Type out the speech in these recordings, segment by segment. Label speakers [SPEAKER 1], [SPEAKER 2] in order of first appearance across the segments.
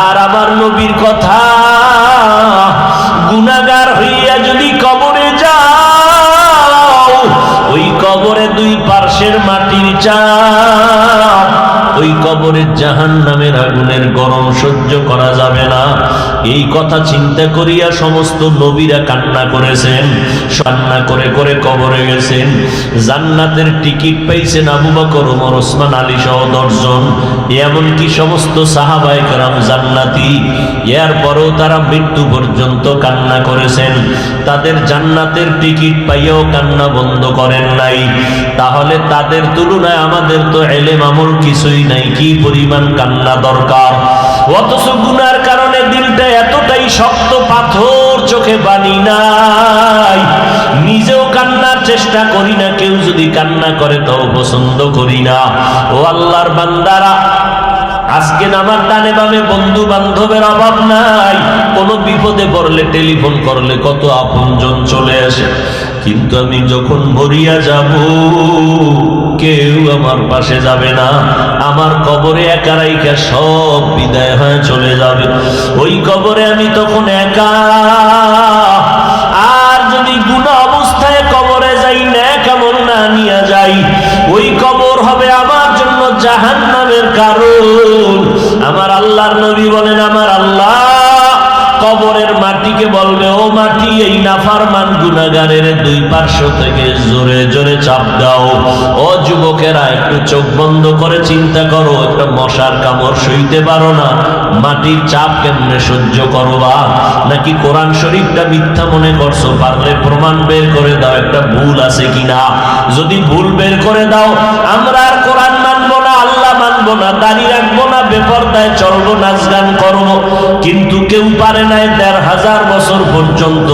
[SPEAKER 1] আর আমার নবীর কথা গুনাগার হইয়া যদি কবরে যাও, ওই কবরে দুই পার্শ্বের মাটির চা ওই কবরের জাহান নামের আগুনের গরম সহ্য করা যাবে না। এই কথা চিন্তা করিয়া সমস্ত নবীরা কান্না করেছেন, কান্না করে করে কবরে গেছেন। জান্নাতের টিকিট পাইছেন আবু বকর, ওমর, ওসমান, আলী সহ দর্জন এমনকি সমস্ত সাহাবাই কারাম জান্নাতি। এরপরেও তারা মৃত্যু পর্যন্ত কান্না করেছেন। তাদের জান্নাতের টিকিট পাইয়াও কান্না বন্ধ করেন নাই। তাহলে তাদের তুলনায় আমাদের তো এলেম আমল কিছুই নাই, কি পরিমাণ কান্না দরকার? অথচ গুনার কারণে দিলটা এতটাই শক্ত পাথর চোখে বানি নাই। নিজেও কান্নার চেষ্টা করি না, কেউ যদি কান্না করে তাও পছন্দ করি না। ও আল্লাহর বান্দারা, আজকে আমার ডানে বামে বন্ধু বান্ধবের অভাব নাই। কোনো বিপদে পড়লে টেলিফোন করলে কত আপনজন চলে আসে। কিন্তু আমি যখন মরিয়া যাব, কেউ আমার পাশে যাবে না। আমার কবরে একা রাইকা সব বিদায় হয়ে চলে যাবে। ওই কবরে আমি তখন একা। আর যদি গুণা অবস্থায় কবরে যাই না কেমন না নিয়ে যাই, ওই কবর হবে আমার জন্য জাহান নামের কারণ। আমার আল্লাহর নবী বলেন, আমার আল্লাহ মাটিকে বলবে, ও মাটি, এই নাফারমান গুনাগারের দুই পার্শ্ব থেকে জোরে জোরে চাপ দাও। ও যুবকেরা, একটু চোখ বন্ধ করে চিন্তা করো, একটা মশার কামড় সইতে পারো না। মাটির চাপ কেমনে সহ্য করবা? নাকি কোরআন শরীফটা মিথ্যা মনে করছ? পারলে প্রমাণ বের করে দাও, একটা ভুল আছে কিনা? যদি ভুল বের করে দাও, আমরা আর কোরআন মানবো না, দাড়ি রাখব না, বেপরদায় চলবো নাচ গান করব। কিন্তু কেউ পারে নাই দেড় হাজার বছর পর্যন্ত।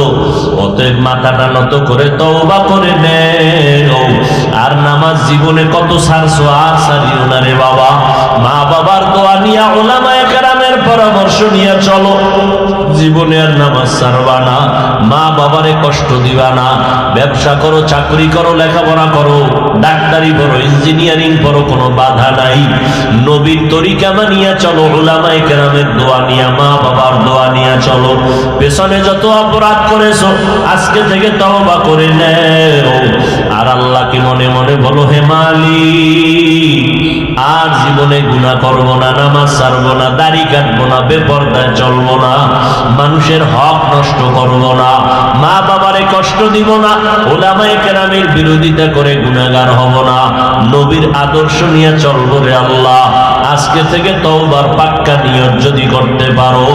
[SPEAKER 1] অতএব মাথাটা নত করে তওবা করে নেও। আর নামাজ জীবনে কত সারছো, আর সারিও না রে বাবা। মা বাবার দোয়া নিয়া ওলামায়ে পরামর্শ নিয়ে চলো। জীবনে আর নামাজ সারবা না। মা বাবারে কষ্ট দিবা না। ব্যবসা করো, চাকরি করো, লেখাপড়া করো। ডাক্তারি করো ইঞ্জিনিয়ারিং করো কোনো বাধা নাই। নবীর তরিকা মানিয়া চলো ওলামায়ে কেরামের দোয়া নিয়া, মা বাবার দোয়া নিয়া চলো। পেছনে যত অপরাধ করেছ, আজকে থেকে তওবা করে নেও। আর আল্লাহকে মনে মনে বলো, হে মালিক, আর জীবনে গুনাহ করব না, নামাজ ছাড়বো না, দাড়ি কাটবো না, বেপরদায় চলবো না, মানুষের হক নষ্ট করব না, মা বাবারে কষ্ট দিব না, ওলামায়ে কেরামের বিরোধিতা করে গুনাহগার হব না, নবীর আদর্শ নিয়ে চলবো রে আল্লাহ, আজকে থেকে তওবার পাক্কা নিয়ত যদি করতে পারো,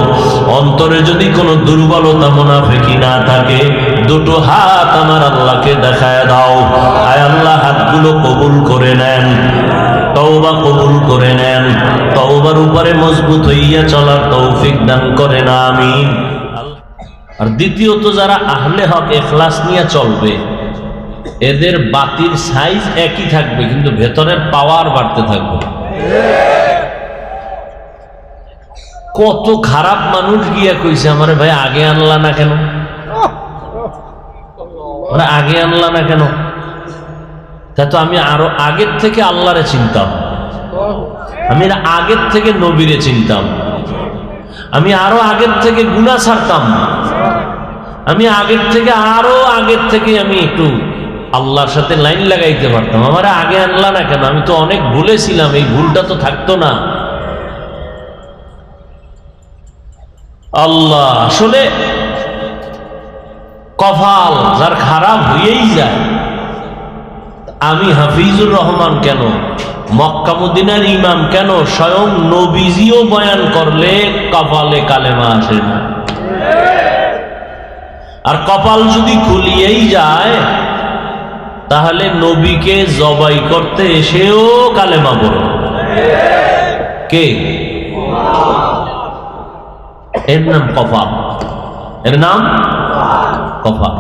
[SPEAKER 1] অন্তরে যদি কোনো দুর্বলতা, মুনাফিকি না থাকে দুটো হাত আমার আল্লাহকে দেখায় দাও। আয় আল্লাহ, হাতগুলো কবুল করে নেন। তওবা কবুল করে নেন। তওবার উপরে মজবুত হইয়া চলার তৌফিক দান করে না আমি আর দ্বিতীয়ত, যারা আহলে হক এখলাস নিয়ে চলবে, এদের বাতির সাইজ একই থাকবে, কিন্তু ভেতরের পাওয়ার বাড়তে থাকবে। কত খারাপ মানুষ গিয়া কইছে, আমার ভাই আগে আনলা না কেন? ওরা আগে আনলা না কেন? তা তো আমি আরও আগের থেকে আল্লাহরে চিনতাম। আমি আগের থেকে নবীরে চিনতাম। আমি আরও আগের থেকে গুণা ছাড়তাম। আমি আগের থেকে আরও আগের থেকে আমি একটু আল্লাহর সাথে লাইন লাগাইতে পারতাম। আমার আগে আনলা না কেন? আমি তো অনেক ভুলেছিলাম, এই ভুলটা তো থাকতো না। আল্লাহ, আসলে কপাল যার খারাপ হয়েই যায়। আমি হাফিজুর রহমান কেন? মক্কামুদ্দিনের ইমাম কেন? স্বয়ং নবীজিও বয়ান করলে কপালে কালেমা আসে না। আর কপাল যদি খুলিয়েই যায়, তাহলে নবীকে জবাই করতে এসেও কালেমা বলে কে? এর নাম কপাল। এর নাম? কপাল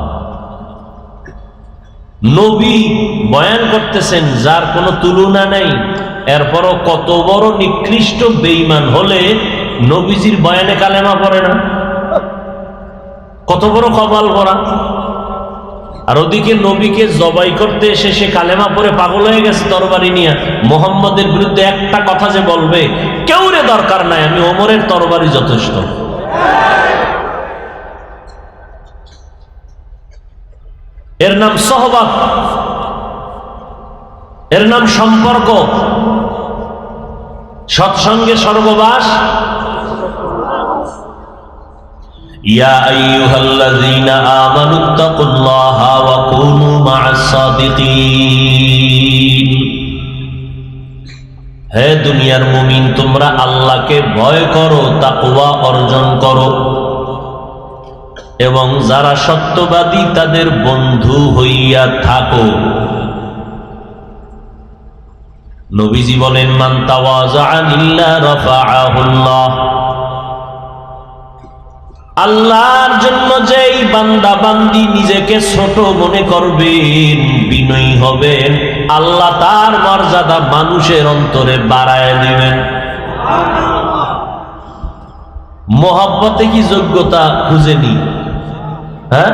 [SPEAKER 1] নবী বয়ান করতেছেন, যার কোনো তুলনা নাই। এরপরও কত বড় নিকৃষ্ট বেইমান হলে নবীজির বয়ানে কালেমা পড়ে না? কত বড় কপাল করা। আর ওদিকে নবীকে জবাই করতে এসে সে কালেমা পরে পাগল হয়ে গেছে তরবারি নিয়ে। মোহাম্মদের বিরুদ্ধে একটা কথা যে বলবে, কেউ রে দরকার নাই, আমি ওমরের তরবারি যথেষ্ট। এর নাম সহবাদ এর নাম সম্পর্ক। সৎসঙ্গে সর্ববাস। ইয়া কুনু হে দুনিয়ার মুমিন, তোমরা আল্লাহকে ভয় করো, তাকওয়া অর্জন করো। এবং যারা সত্যবাদী তাদের বন্ধু হইয়া থাকো। নবীজি বলেন আল্লাহর জন্য যেই বান্দা বান্দি নিজেকে ছোট মনে করবেন, বিনয়ী হবেন, আল্লাহ তার মর্যাদা মানুষের অন্তরে বাড়ায় দিবেন। মহাব্বতে কি যোগ্যতা খুঁজেনি হ্যাঁ?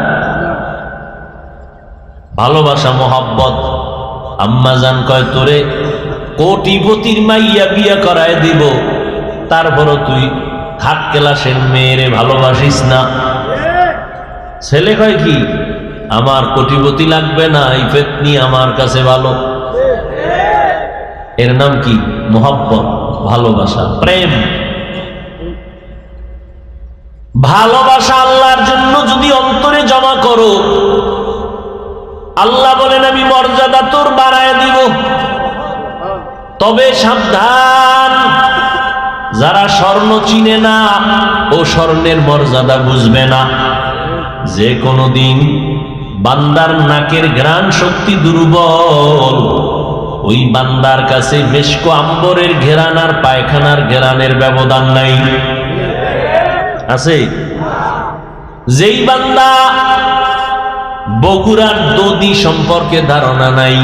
[SPEAKER 1] ভালোবাসা, মহাব্বত। আম্মা জান কয়, তোরে কোটিপতির মাইয়া বিয়া করায় দিব। তারপরও তুই থার্ড ক্লাসের মেয়েরে ভালোবাসিস না। ছেলে কয় কি, আমার কোটিপতি লাগবে না, এই পেতনি আমার কাছে ভালো। এর নাম কি? মোহাব্বত, ভালোবাসা, প্রেম। ভালোবাসা আল্লাহর জন্য যদি অন্তরে জমা করো, আল্লাহ বলেন, আমি মর্যাদা তোর বাড়ায় দিব। তবে সাবধান, যারা স্বর্ণ চিনে না, ও স্বর্ণের মর্যাদা বুঝবে না। যে কোনো দিন বান্দার নাকের গ্রাণ শক্তি দুর্বল, ওই বান্দার কাছে মেশকো আম্বরের ঘেরান আর পায়খানার ঘেরানের ব্যবধান নাই। আছে? যেই বান্দা বগুড়ার দদি সম্পর্কে ধারণা নাই,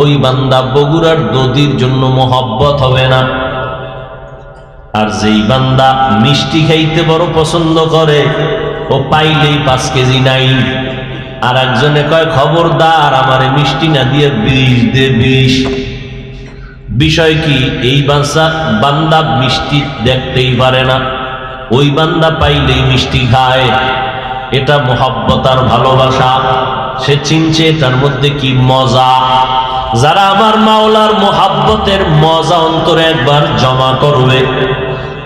[SPEAKER 1] ওই বান্দা বগুড়ার দদির জন্য মহব্বত হবে না। আর যেই বান্দা মিষ্টি খাইতে বড় পছন্দ করে, ও পাইলেই পাঁচ কেজি নাই। আর একজনে কয়, খবরদার, আমারে মিষ্টি না দিয়ে বিষ দে, বিষ। বিষয় কি, এই বান্দা মিষ্টি দেখতেই পারে না। ওই বান্দা পাইলেই মিষ্টি খায়। এটা মোহাব্বত আর ভালোবাসা। সে চিনছে তার মধ্যে কি মজা। যারা আমার মাওলার মোহাব্বতের মজা অন্তরে একবার জমা করবে।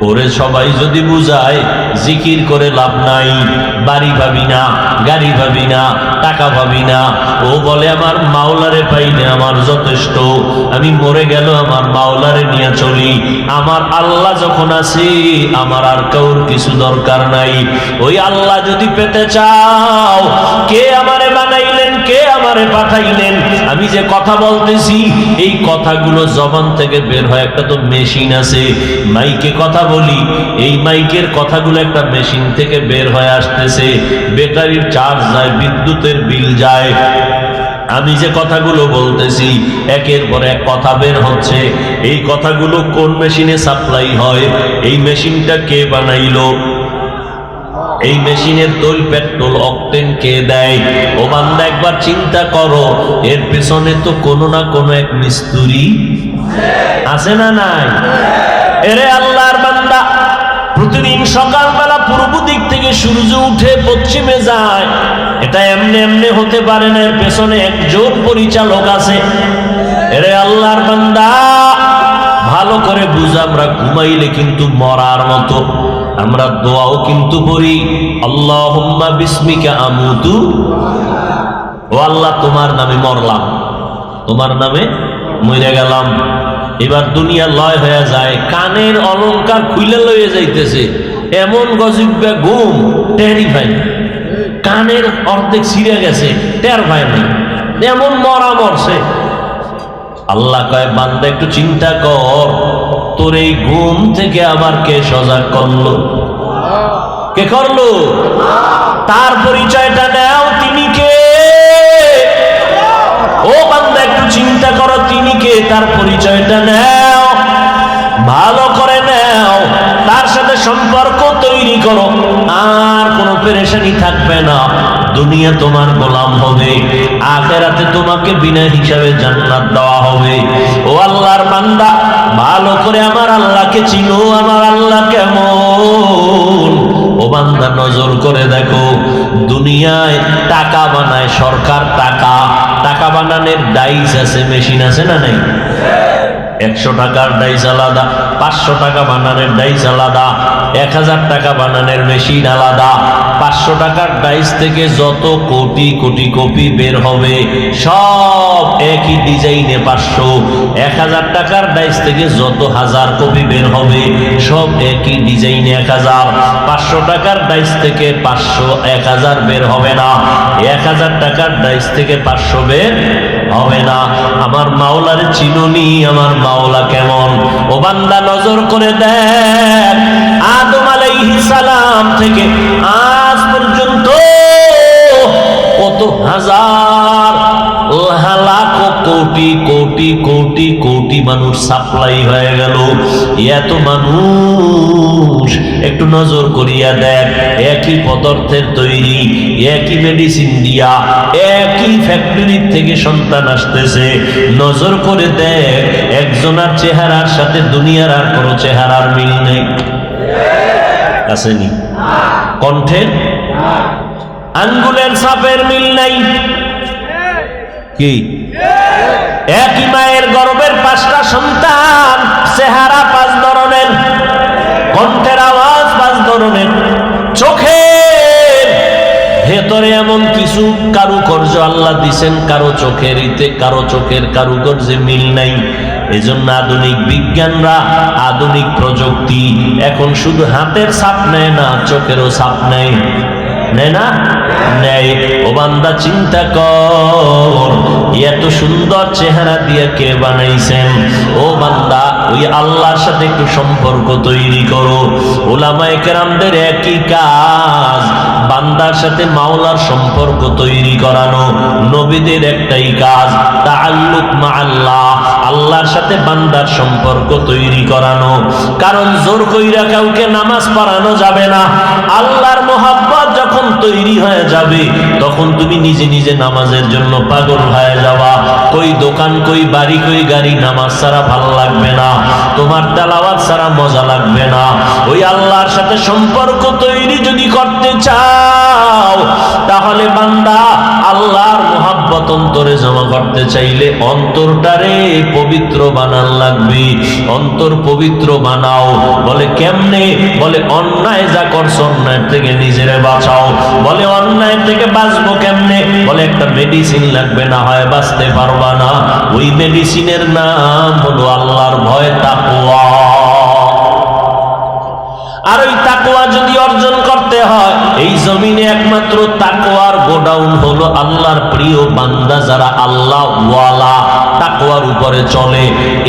[SPEAKER 1] ওরে সবাই যদি বুঝায়, জিকির করে লাভ নাই, বাড়ি ভাবি না, গাড়ি ভাবি না, টাকা ভাবি না, ও বলে আমার মাওলারে পাইলে আমার যথেষ্ট, আমি মরে গেল আমার মাওলারে নিয়ে চলি, আমার আল্লাহ যখন আছি আমার আর কাউর কিছু দরকার নাই, ওই আল্লাহ যদি পেতে চাও, কে আমারে বানাইলেন আমারে পাঠাইলেন। আমি যে কথা বলতেছি, এই কথাগুলো জবান থেকে বের হয়। একটা তো মেশিন আছে। মাইকে কথা বলি। এই মাইকের কথাগুলো একটা মেশিন থেকে বের হয়ে আসতেছে। ব্যাটারির চার্জ যায়, বিদ্যুতের বিল যায়। আমি যে কথাগুলো বলতেছি, একের পর এক কথা বের হচ্ছে। এই কথাগুলো কোন মেশিনে সাপ্লাই হয়? এই মেশিনটা কে বানাইলো? এই মেশিনের তৈল পেট্রোল অকটেন কে দেয়? ও বান্দা, একবার চিন্তা করো, এর পেছনে তো কোনো না কোনো এক মিস্তুরি আছে না নাই? এরে আল্লাহর বান্দা, প্রতিদিন সকালবেলা পূর্ব দিক থেকে সূর্য উঠে পশ্চিমে যায়। এটা এমনি এমনি হতে পারে না, এর পেছনে একজন পরিচালক আছে। এরে আল্লাহর বান্দা, ভালো করে বুঝ আমরা ঘুমাইলে কিন্তু মরার মতো। আমরা দোয়াও কিন্তু করি আল্লাহ বিস্মিকা আমুতু। ও আল্লাহ, তোমার নামে মরলাম, তোমার নামে মরে গেলাম। এবার দুনিয়া লয় হয়ে যায়, কানের অলংকার খুলে লয়ে যাইতেছে, এমন গজিব্যা ঘুম টেরি ভাই কানের অর্ধেক ছিঁড়ে গেছে, টের ভাই এমন মরা মরছে আল্লাহ কয়, বান্দা, একটু চিন্তা কর। তোর এই ঘুম থেকে আবার কে সজাগ করল? কে করল? তার পরিচয়টা নেও, তিনি কে? ও বান্দা, একটু চিন্তা করো, তিনি কে? তার পরিচয়টা নেও, ভালো করে নেও, তার সাথে সম্পর্ক তৈরি করো। আর কোনো পেরেশানি থাকবে না। দুনিয়া তোমার গোলাম হবে, আখেরাতে তোমাকে বিনা হিসাবে জান্নাত দেওয়া হবে। ও আল্লাহর বান্দা, ভালো করে আমার আল্লাহকে চিনো, আমার আল্লাহ কেমন? নজর করে দেখো, দুনিয়ায় টাকা বানায় সরকার, টাকা। টাকা বানানোর ডাইস আছে, মেশিন আছে না নাই? একশো টাকার ডাইস আলাদা, পাঁচশো টাকা বানানের ডাইস আলাদা, এক হাজার টাকা বানানোর মেশিন আলাদা পাঁচশো টাকার ডাইস থেকে যত কোটি কোটি কপি বের হবে, সব একই ডিজাইনে পাঁচশো। এক হাজার টাকার ডাইস থেকে যত হাজার কপি বের হবে, সব একই ডিজাইনে এক হাজার। পাঁচশো টাকার ডাইস থেকে পাঁচশো এক হাজার বের হবে না। এক হাজার টাকার ডাইস থেকে পাঁচশো বের হবে না। আমার মাওলার চিনুনি, আমার মাওলা কেমন? ও বান্দা নজর করে দেখ, আদম সালাম থেকে আজ পর্যন্ত কত হাজার কোটি কোটি কোটি কোটি মানুষ সাপ্লাই হয়ে গেল। এত মানুষ, একটু নজর করিয়া দেখ, একই পদার্থের তৈরি, একই মেডিসিন দিয়া, একই ফ্যাক্টরি থেকে সন্তান আসতেছে। নজর করে দেখ, একজনের চেহারার সাথে দুনিয়ার আর কোনো চেহারার মিল নেই। আসেনি। কণ্ঠের আঙ্গুলের সাপের মিল নাই। কি? একই মায়ের গর্বের পাঁচটা সন্তান, চেহারা পাঁচ ধরনের, কণ্ঠের আওয়াজ পাঁচ ধরনের চোখের ভেতরে এমন কিছু কারুকর্য আল্লাহ দিছেন, কারও চোখের ইতে, কারও চোখের কারুকার্যে মিল নাই। এজন্য আধুনিক বিজ্ঞানরা, আধুনিক প্রযুক্তি এখন শুধু হাতের ছাপ নেয় না, চোখেরও ছাপ নেয়। নেয় না? নেয়। ও বান্দা, চিন্তা কর। এত সুন্দর চেহারা দিয়ে কে বানাইছেন? ও বান্দা, ওই আল্লাহর সাথে একটু সম্পর্ক তৈরি করো। ওলামায়ে কেরামদের একই কাজ, বান্দার সাথে মাওলার সম্পর্ক তৈরি করানো। নবীদের একটাই কাজ, তাআল্লুক মা আল্লাহ আল্লাহর সাথে বান্দার সম্পর্ক তৈরি করানো। কারণ জোর কইরা কাউকে নামাজ পড়ানো যাবে না। আল্লাহর মোহাব্বত যখন তৈরি হয়ে যাবে, তখন তুমি নিজে নিজে নামাজের জন্য পাগল হয়ে যাওয়া। কই দোকান, কই বাড়ি, কই গাড়ি নামাজ ছাড়া ভালো লাগবে না। তোমার তেলাওয়াত ছাড়া মজা লাগবে না। ওই আল্লাহর সাথে সম্পর্ক তৈরি যদি করতে চাও, তাহলে বান্দা আল্লাহর মোহাব্বত অন্তরে জমা করতে চাইলে অন্তরটারে পবিত্র বানান লাগবে। অন্তর পবিত্র বানাও। বলে কেমনে? বলে অন্যায় যা করছ অন্যায় থেকে নিজেরে বাঁচাও। বলে অন্যায় থেকে বাঁচবো কেমনে? বলে একটা মেডিসিন লাগবে, না হয় বাঁচতে পারবা না। ওই মেডিসিনের নাম হলো আল্লাহর ভয়, তাকওয়া। আর ওই তাকোয়া যদি অর্জন করতে হয় এই জমিনে একমাত্র তাকোয়ার গোডাউন হলো আল্লাহর প্রিয় বান্দা যারা আল্লাহ ওয়ালা তাকোয়ার উপরে চলে।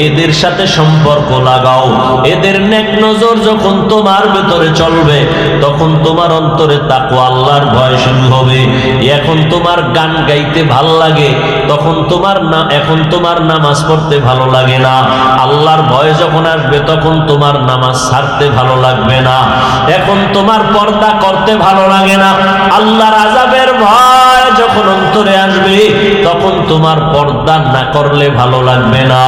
[SPEAKER 1] এদের সাথে সম্পর্ক লাগাও। এদের নেক নজর যখন তোমার ভেতরে চলবে, তখন তোমার অন্তরে তাকোয়া আল্লাহর ভয় শুরু হবে। এখন তোমার গান গাইতে ভালো লাগে, তখন তোমার না, এখন তোমার নামাজ পড়তে ভালো লাগে না। আল্লাহর ভয় যখন আসবে, তখন তোমার নামাজ ছাড়তে ভালো লাগবে না। এখন তোমার পর্দা করতে ভালো লাগে না। আল্লাহর আজাবের ভয় যখন অন্তরে আসবে, তখন তোমার পর্দা না করলে ভালো লাগবে না।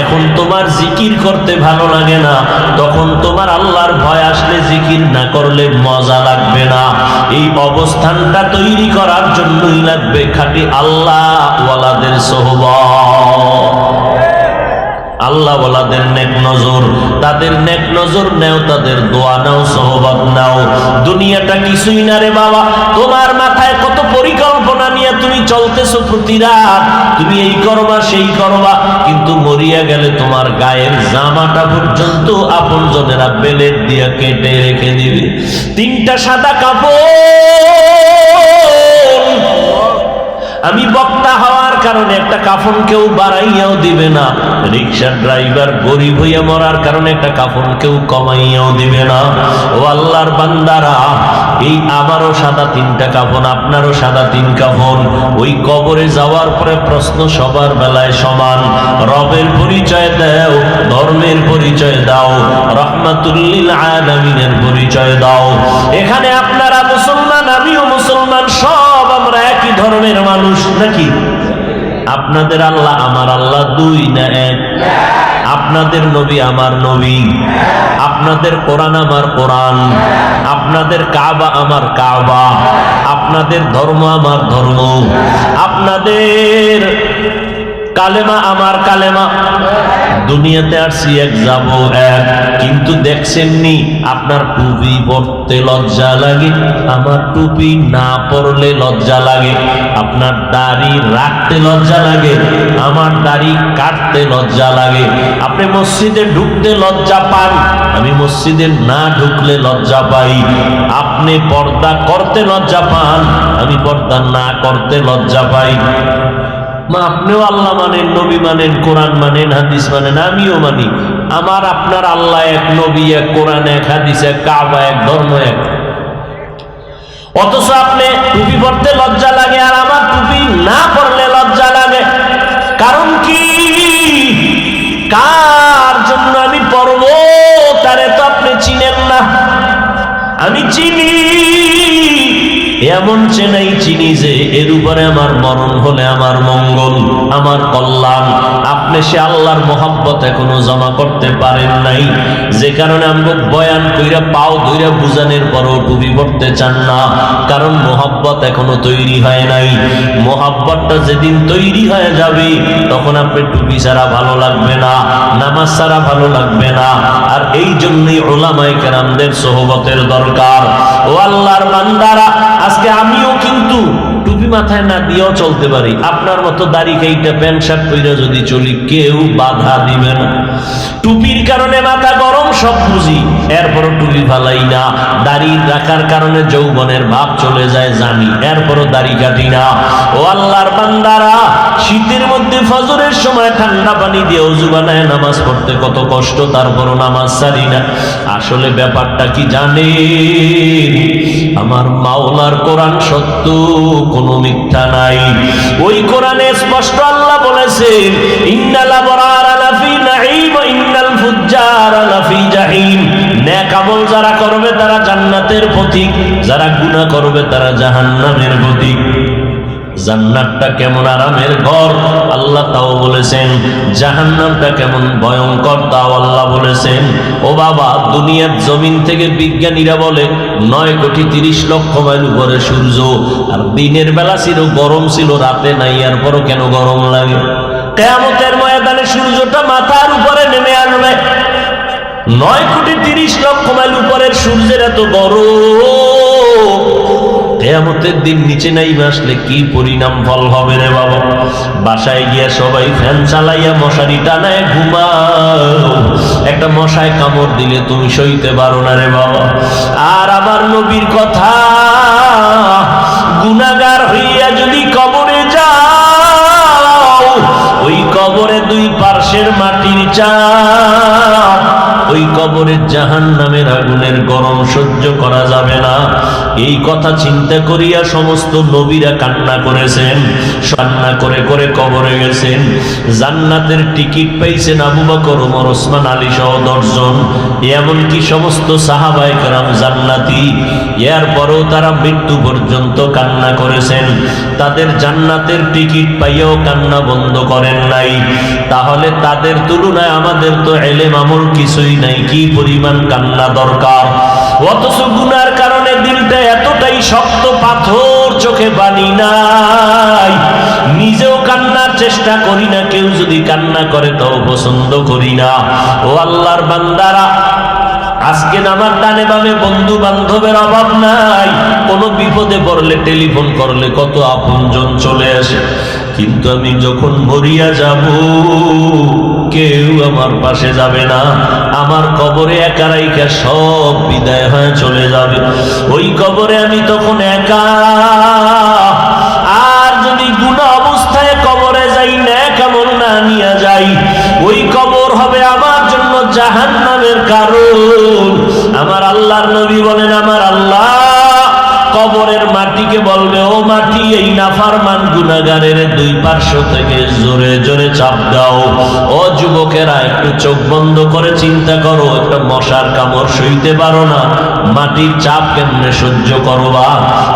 [SPEAKER 1] এখন তোমার জিকির করতে ভালো লাগে না, তখন তোমার আল্লাহর ভয় আসলে জিকির না করলে মজা লাগবে না। এই অবস্থানটা তৈরি করার জন্যই লাগবে খাটি আল্লাহ ওয়ালাদের আল্লাহ ওয়ালাদের নেক নজর, তাদের নেক নজর নেও, তাদের দোয়া নাও সহবত নাও। দুনিয়াটা কিছুই না রে বাবা, তোমার মাথায় কত পরিকল্পনা নিয়ে তুমি চলতেছো প্রতি রাত। তুমি এই করবা, সেই করবা, কিন্তু মরিয়া গেলে তোমার গায়ের জামাটা পর্যন্ত আপন জনেরা বেলেট দিয়া কেটে রেখে দিবে। তিনটা সাদা কাপড়। আমি বক্তা কারণে একটা কাফন কেউ বাড়াইয়াও দিবে না। রিক্সা ড্রাইভার গরিব হইয়া মরার কারণে একটা কাফন কেউ কমাইয়াও দিবে না। ও আল্লাহর বান্দারা, এই আমারও সাদা তিনটা কাফন, আপনারও সাদা তিন কাফন। ওই কবরে যাওয়ার পরে প্রশ্ন সবার বেলায় সমান। রবের পরিচয় দাও, ধর্মের পরিচয় দাও, রহমাতুল্লিল আলামিনের পরিচয় দাও। এখানে আপনারা মুসলমান, আমিও মুসলমান, সব আমরা একই ধর্মের মানুষ, নাকি? আপনাদের আল্লাহ আমার আল্লাহ দুই না এক? আপনাদের নবী আমার নবী। আপনাদের কোরআন আমার কোরআন। আপনাদের কাবা আমার কাবা। আপনাদের ধর্ম আমার ধর্ম। আপনাদের কালেমা, আমার কালেমা। দুনিয়াতে আসছি, এক যাব এক। কিন্তু দেখছেননি, আপনার টুপি পরতে লজ্জা লাগে। আমার টুপি না পরলে লজ্জা লাগে। আপনার দাড়ি রাখতে লজ্জা লাগে। আমার দাড়ি কাটতে লজ্জা লাগে। আপনি মসজিদে ঢুকতে লজ্জা পান। আমি মসজিদে না ঢুকলে লজ্জা পাই। আপনি পর্দা করতে লজ্জা পান। আমি পর্দা না করতে লজ্জা পাই। মা, আপনিও আল্লাহ মানেন, নবী মানেন, কোরআন মানেন, হাদিস মানেন, আমিও মানি। আমার, আপনার আল্লাহ এক, নবী এক, কোরআন এক, হাদিস এক, কাবা এক, ধর্ম এক। অথচ আপনি টুপি পড়তে লজ্জা লাগে আর আমার টুপি না পরলে এমন চেনাই চিনি যে এর উপরে আমার মরণ হলে আমার মঙ্গল, আমার কল্যাণ। আপনি সে আল্লাহর মোহাব্বত এখনও জমা করতে পারেন নাই। যে কারণে আমরা বয়ান কইরা, পাও ধইরা বুঝানোর পরও টুপি পড়তে চান না। কারণ মোহাব্বত এখনও তৈরি হয় নাই। মোহাব্বতটা যেদিন তৈরি হয়ে যাবে, তখন আপনি টুপি ছাড়া ভালো লাগবে না, নামাজ ছাড়া ভালো লাগবে না। আর এই জন্যই ওলামাই কেরামদের সোহবতের দরকার। ও আল্লাহর বান্দারা আজকে আমিও কিন্তু টুপি মাথায় না দিয়েও চলতে পারি। আপনার মতো দাড়ি খাইটা প্যান্ট শার্ট পইরা যদি চলি, কেউ বাধা দিবে না। টুপির কারণে মাথা গরম, সব বুঝি। এরপরও টুপি ফালাই না। দাড়ি রাখার কারণে যৌবনের ভাব চলে যায় জানি। এরপরও দাড়ি কাটি না। ও আল্লাহর বান্দারা, শীতের মধ্যে ফজরের সময় ঠান্ডা পানি দিয়ে অজু বানায় নামাজ পড়তে কত কষ্ট, তারপরও নামাজ সারি না। আসলে ব্যাপারটা কি জানে আমার মাওলার কোরআন সত্য, কোনো মিথ্যা নাই। ওই কোরআনে স্পষ্ট আল্লাহ বলেছেন, ইন্নাল আবরার লাফি নাঈম ইন্নাল ফুজ্জার লাফি জাহিম। নেক আমল যারা করবে তারা জান্নাতের প্রতীক, যারা গুনাহ করবে তারা জাহান্নামের পথিক জান্নাতটা কেমন আরামের ঘর? আল্লাহ তাও বলেছেন, জাহান্নামটা কেমন ভয়ঙ্কর তাও আল্লাহ বলেছেন। ও বাবা, দুনিয়ার জমিন থেকে বিজ্ঞানীরা বলে, নয় কোটি তিরিশ লক্ষ মাইল উপরে সূর্য, আর দিনের বেলা ছিল, গরম ছিল, রাতে নাই, আর পরও কেন গরম লাগে? কেয়ামতের ময়দানে সূর্যটা মাথার উপরে নেমে আসবে। নয় কোটি তিরিশ লক্ষ মাইল উপরের সূর্যের এত গরম। কেয়ামতের দিন নিচে নাই আসলে কি পরিণাম ফল হবে রে বাবা? বাসায় গিয়া সবাই ফ্যান চালাইয়া মশারি টানায় ঘুমাও। একটা মশায় কামড় দিলে তুমি সইতে পারো না রে বাবা। আর আমার নবীর কথা গুনাগার হইয়া যদি কবরে যাও, ওই কবরে দুই পার্শ্বের মাটির চাপ ওই কবরের জাহান নামের আগুনের গরম সহ্য করা যাবে না। এই কথা চিন্তা করিয়া সমস্ত নবীরা কান্না করেছেন কান্না করে করে কবরে গেছেন। জান্নাতের টিকিট পাইছেন আবু বকর, ওমর, ওসমান, আলী সহ দশজন। এমনকি সমস্ত সাহাবাই কারাম জান্নাতি। এরপরেও তারা মৃত্যু পর্যন্ত কান্না করেছেন। তাদের জান্নাতের টিকিট পাইয়াও কান্না বন্ধ করেন নাই। তাহলে তাদের তুলনায় আমাদের তো এলেম আমল কিছুই নাই, কি পরিমাণ কান্না দরকার? অথচ গুনার কারণে শক্ত পাথর চোখে বানি নাই। নিজেও কান্নার চেষ্টা করি না, কেউ যদি কান্না করে তাও পছন্দ করি না। ও আল্লাহর বান্দারা আজকে আমার ডানে বামে বন্ধু বান্ধবের অভাব নাই। কোনো বিপদে পড়লে টেলিফোন করলে কত আপনজন চলে আসে। কিন্তু আমি যখন মরিয়া যাব, কেউ আমার পাশে যাবে না। আমার কবরে একা রাইকা সব বিদায় হয়ে চলে যাবে। ওই কবরে আমি তখন একা। আর যদি গুণা অবস্থায় কবরে যাই না কেমন না নিয়ে যাই, ওই কবর হবে আমার জন্য জাহান নামের কারণ। আমার আল্লাহর নবী বলেন, আমার আল্লাহ কবরের মাটিকে বলবে, ও মাটি, এই নাফারমান গুনাগারের দুই পার্শ্ব থেকে জোরে জোরে চাপ দাও। ও যুবকেরা, একটু চোখ বন্ধ করে চিন্তা করো, একটা মশার কামড় সইতে পারো না। মাটির চাপ কেমনে সহ্য করবা?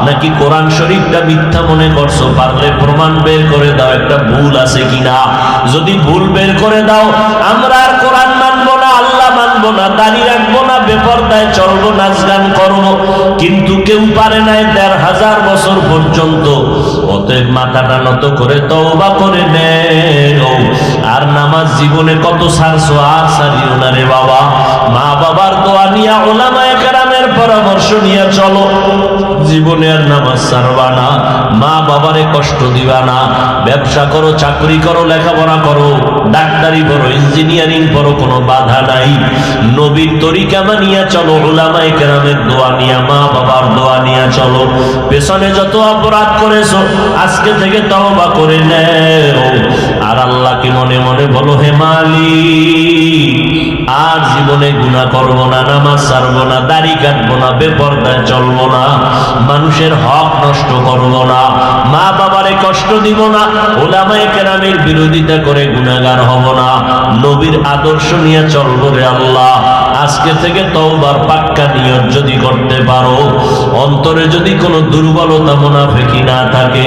[SPEAKER 1] নাকি কোরআন শরীফটা মিথ্যা মনে করছ? পারলে প্রমাণ বের করে দাও, একটা ভুল আছে কিনা? যদি ভুল বের করে দাও, আমরা আর মানবো না, দাড়ি রাখব না, বেপরদায় চলবো নাচ গান করব। কিন্তু কেউ পারে নাই দেড় হাজার বছর পর্যন্ত। অতএব মাথাটা নত করে তওবা করে নেও। আর নামাজ জীবনে কত সারছো, আর সারিও না রে বাবা। মা বাবার দোয়া নিয়া ওলামায়ে কেরামের পরামর্শ নিয়ে চলো। জীবনে আর নামাজ ছাড়বা না। মা বাবারে কষ্ট দিবা না। ব্যবসা করো, চাকরি করো, লেখাপড়া করো। ডাক্তারি করো ইঞ্জিনিয়ারিং করো কোনো বাধা নাই। নবীর তরিকা মানিয়া চলো ওলামায়ে কেরামের দোয়া নিয়া, মা বাবার দোয়া নিয়া চলো। পেছনে যত অপরাধ করেছ, আজকে থেকে তওবা করে নেও। আর আল্লাহকে মনে মনে বলো, হে মালিক আর জীবনে গুনাহ করব না, নামাজ ছাড়বো না, দাড়ি কাটবো না, বেপরদায় চলবো না, মানুষের হক নষ্ট করব না মা বাবারে কষ্ট দিব না, ওলামায়ে কেরামের বিরোধিতা করে গুনাহগার হব না, নবীর আদর্শ নিয়ে চলবো রে আল্লাহ, আজকে থেকে তওবার পাক্কা নিয়ত যদি করতে পারো, অন্তরে যদি কোনো দুর্বলতা, মুনাফিকি না থাকে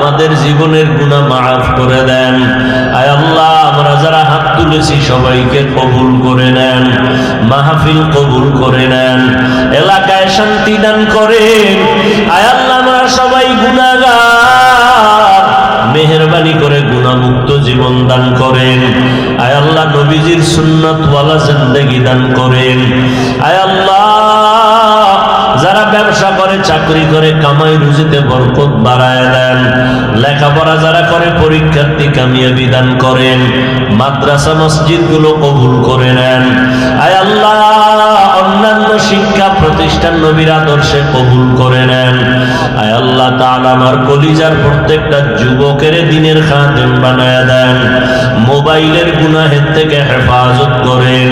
[SPEAKER 1] আমাদের জীবনের গুণা মাফ করে দেন। আয় আল্লাহ, আমরা যারা হাত তুলেছি সবাইকে কবুল করে নেন, মাহফিল কবুল করে নেন, এলাকায় শান্তি দান করেন। আয় আল্লাহ, আমরা সবাই গুনাহগার। মেহরবানি করে গুণামুক্ত জীবন দান করেন। আয় আল্লাহ নবীজির সুন্নত ওয়ালা জিন্দেগি দান করেন। আয় আল্লাহ, যারা ব্যবসা করে, চাকরি করে, কামাই রুজিতে বরকত বাড়ায় দেন। লেখাপড়া যারা করে, পরীক্ষার্থী কামিয়াবি দান করেন। মাদ্রাসা মসজিদগুলো কবুল করে নেন। আয় আল্লাহ শিক্ষা প্রতিষ্ঠান নবীর আদর্শে কবুল করে নেন। আয় আল্লাহ তাআলা আমার কলিজার প্রত্যেকটা যুবকের দিনের খাদেম বানায় দেন। মোবাইলের গুনাহের থেকে হেফাজত করেন।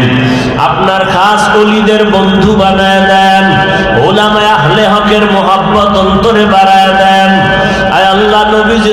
[SPEAKER 1] আপনার খাস কলিদের বন্ধু বানায় দেন। ওলামায় আহলে হকের মোহাব্বত অন্তরে বাড়ায় দেন। আয় আল্লাহ নবীজির